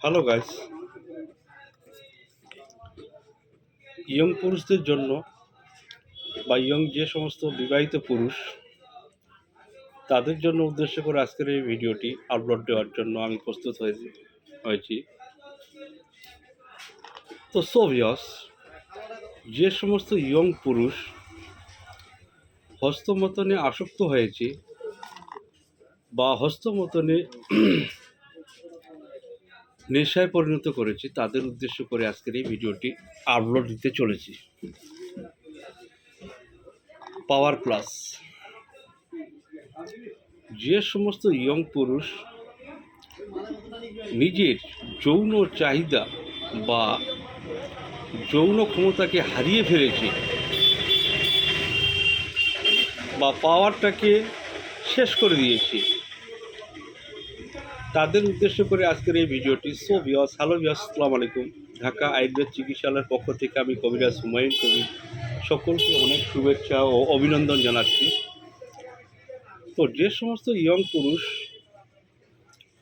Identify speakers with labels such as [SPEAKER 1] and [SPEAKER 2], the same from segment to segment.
[SPEAKER 1] Hello guys young পুরুষদের জন্য বা ইয়ং যে সমস্ত বিবাহিত পুরুষ, তাদের জন্য উদ্দেশ্য করে আজকের এই ভিডিওটি আপলোড দেওয়ার জন্য আমি প্রস্তুত হয়েছি হয়েছি। তো সোভিয়স যে সমস্ত ইয়ং পুরুষ হস্তমতনে আসক্ত হয়েছে বা হস্তমতনে নেশায় পরিণত করেছি, তাদের উদ্দেশ্য করে আজকের এই ভিডিওটি আপলোড দিতে চলেছি। পাওয়ার প্লাস যে সমস্ত ইয়ং পুরুষ নিজের যৌন চাহিদা বা যৌন ক্ষমতাকে হারিয়ে ফেলেছে বা পাওয়ারটাকে শেষ করে দিয়েছে তাদের উদ্দেশ্য করে আজকের এই ভিডিওটি। সো বিয়স হ্যালো বিয়স আসসালামু আলাইকুম। ঢাকা আয়ুর্বেদ চিকিৎসালয়ের পক্ষ থেকে আমি কবিরাজ হুমায়ুন কবি সকলকে অনেক শুভেচ্ছা ও অভিনন্দন জানাচ্ছি। তো যে সমস্ত ইয়ং পুরুষ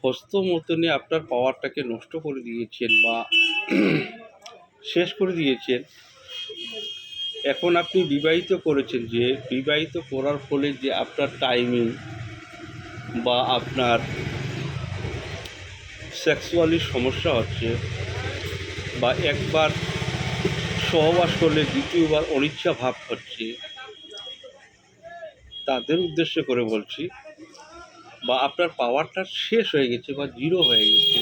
[SPEAKER 1] হস্তমতনে আপনার পাওয়ারটাকে নষ্ট করে দিয়েছেন বা শেষ করে দিয়েছেন, এখন আপনি বিবাহিত করেছেন যে, বিবাহিত করার ফলে যে আপনার টাইমিং বা আপনার সেক্সুয়ালি সমস্যা হচ্ছে বা একবার সহবাস করলে দ্বিতীয়বার অনিচ্ছা ভাব হচ্ছে, তাদের উদ্দেশ্য করে বলছি, বা আপনার পাওয়ারটা শেষ হয়ে গেছে বা জিরো হয়ে গেছে,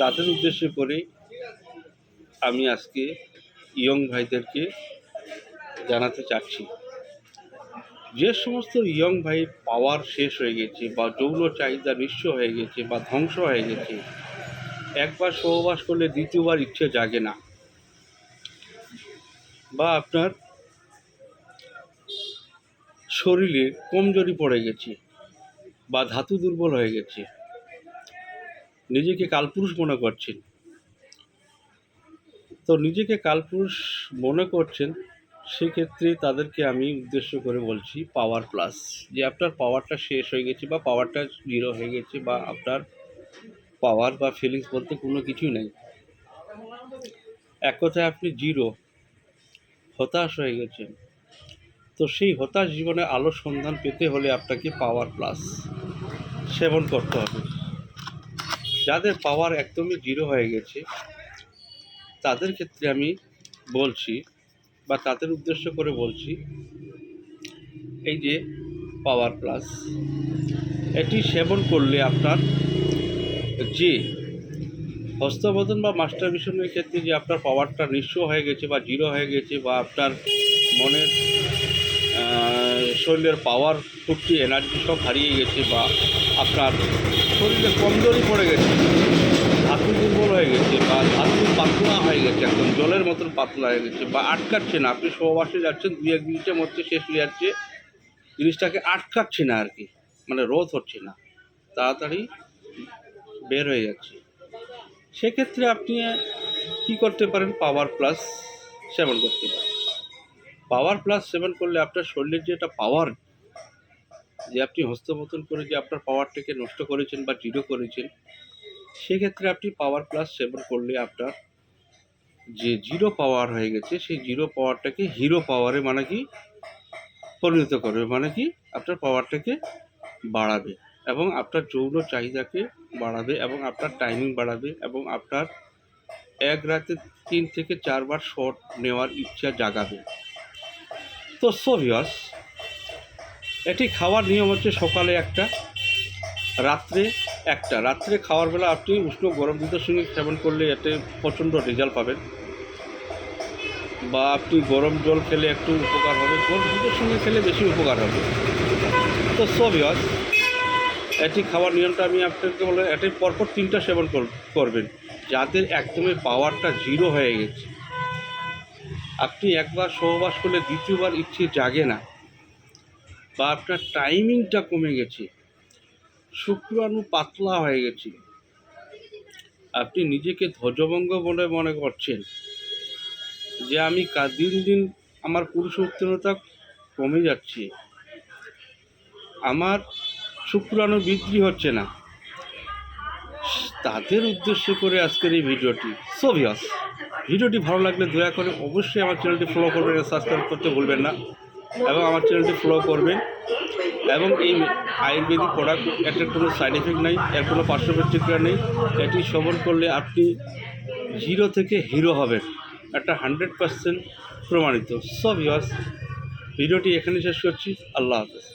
[SPEAKER 1] তাদের উদ্দেশ্য করে আমি আজকে ইয়ং ভাইদেরকে জানাতে চাচ্ছি। যে সমস্ত ইয়ং ভাই পাওয়ার শেষ হয়ে গেছে বা যৌন চাহিদা নিঃস্ব হয়ে গেছে বা ধ্বংস হয়ে গেছে, একবার সহবাস করলে দ্বিতীয়বার ইচ্ছে জাগে না। বা আপনার শরীরে কমজোরি পড়ে গেছে বা ধাতু দুর্বল হয়ে গেছে, নিজেকে কালপুরুষ মনে করছেন। তো নিজেকে কালপুরুষ মনে করছেন সেক্ষেত্রে তাদেরকে আমি উদ্দেশ্য করে বলছি পাওয়ার প্লাস যে আপনার পাওয়ারটা শেষ হয়ে গেছে বা পাওয়ারটা জিরো হয়ে গেছে বা আপনার পাওয়ার বা ফিলিংস বলতে কোনো কিছুই নেই। এক কথায় আপনি জিরো হতাশ হয়ে গেছেন। তো সেই হতাশ জীবনে আলো সন্ধান পেতে হলে আপনাকে পাওয়ার প্লাস সেবন করতে হবে। যাদের পাওয়ার একদমই জিরো হয়ে গেছে, তাদের ক্ষেত্রে আমি বলছি বা তাদের উদ্দেশ্য করে বলছি, এই যে পাওয়ার প্লাস এটি সেবন করলে আপনার যে হস্তবোধন বা মাস্টার মিশনের ক্ষেত্রে যে আপনার পাওয়ারটা নিঃস্ব হয়ে গেছে বা জিরো হয়ে গেছে বা আপনার মনের শরীরের পাওয়ার ফুর্তি এনার্জি সব হারিয়ে গেছে বা আপনার শরীরে কমজোরি পড়ে গেছে দুর্বল হয়ে গেছে বা ধাতু পাতলা হয়ে গেছে একদম, জলের মতন পাতলা হয়ে গেছে বা আটকাচ্ছে না। আপনি সহবাসে যাচ্ছেন দুই এক মিনিটের মধ্যে শেষ হয়ে যাচ্ছে। জিনিসটাকে আটকাচ্ছে না আর কি মানে রোধ হচ্ছে না, তাড়াতাড়ি বের হয়ে যাচ্ছে। সেক্ষেত্রে আপনি কি করতে পারেন? পাওয়ার প্লাস সেবন করতে পারেন। পাওয়ার প্লাস সেবন করলে আপনার শরীরের যে একটা পাওয়ার, যে আপনি হস্তমতন করে যে আপনার পাওয়ারটাকে নষ্ট করেছেন বা জিরো করেছেন সেক্ষেত্রে আপনি পাওয়ার প্লাস সেবন করলে আপনার যে জিরো পাওয়ার হয়ে গেছে, সেই জিরো পাওয়ারটাকে হিরো পাওয়ারে মানে কি? পরিণত করবে মানে কি? আপনার পাওয়ারটাকে বাড়াবে এবং আপনার যৌন চাহিদাকে বাড়াবে এবং আপনার টাইমিং বাড়াবে এবং আপনার এক রাতে তিন থেকে চারবার শট নেওয়ার ইচ্ছা জাগাবে। তো সোভিয়াস এটি খাওয়ার নিয়ম হচ্ছে সকালে একটা রাত্রে একটা, রাত্রে খাওয়ার বেলা আপনি উষ্ণ গরম দুধের সঙ্গে সেবন করলে এতে প্রচণ্ড রেজাল্ট পাবেন বা আপনি গরম জল খেলে একটু উপকার হবে, গরম দুধের সঙ্গে খেলে বেশি উপকার হবে। তো সোভিয়াস এটি খাওয়ার নিয়মটা আমি আপনাকে বলে এটি পরপর তিনটা সেবন কর- করবেন। যাদের একদমই পাওয়ারটা জিরো হয়ে গেছে। আপনি একবার সহবাস করলে দ্বিতীয়বার ইচ্ছে জাগে না। বা আপনার টাইমিংটা কমে গেছে। শুক্রাণু পাতলা হয়ে গেছে। আপনি নিজেকে ধ্বজভঙ্গ বলে মনে করছেন যে আমি দিন দিন আমার পুরুষ উত্তীর্ণতা কমে যাচ্ছে। আমার শুক্রাণু বৃদ্ধি হচ্ছে না। তাদের উদ্দেশ্য করে আজকের এই ভিডিওটি। সোভিয়াস ভিডিওটি ভালো লাগলে দয়া করে অবশ্যই আমার চ্যানেলটি ফলো করবেন সাবস্ক্রাইব করতে ভুলবেন না। এবং আমার চ্যানেলটি ফলো করবেন। এবং এই আয়ুর্বেদিক প্রোডাক্ট এটার কোনো সাইড এফেক্ট নেই, এর কোনো পার্শ্ব প্রতিক্রিয়া নেই। এটি সেবন করলে আপনি জিরো থেকে হিরো হবেন। একটা হান্ড্রেড পার্সেন্ট প্রমাণিত। সব ভিডিওটি এখানে শেষ করছি। আল্লাহ হাফেজ।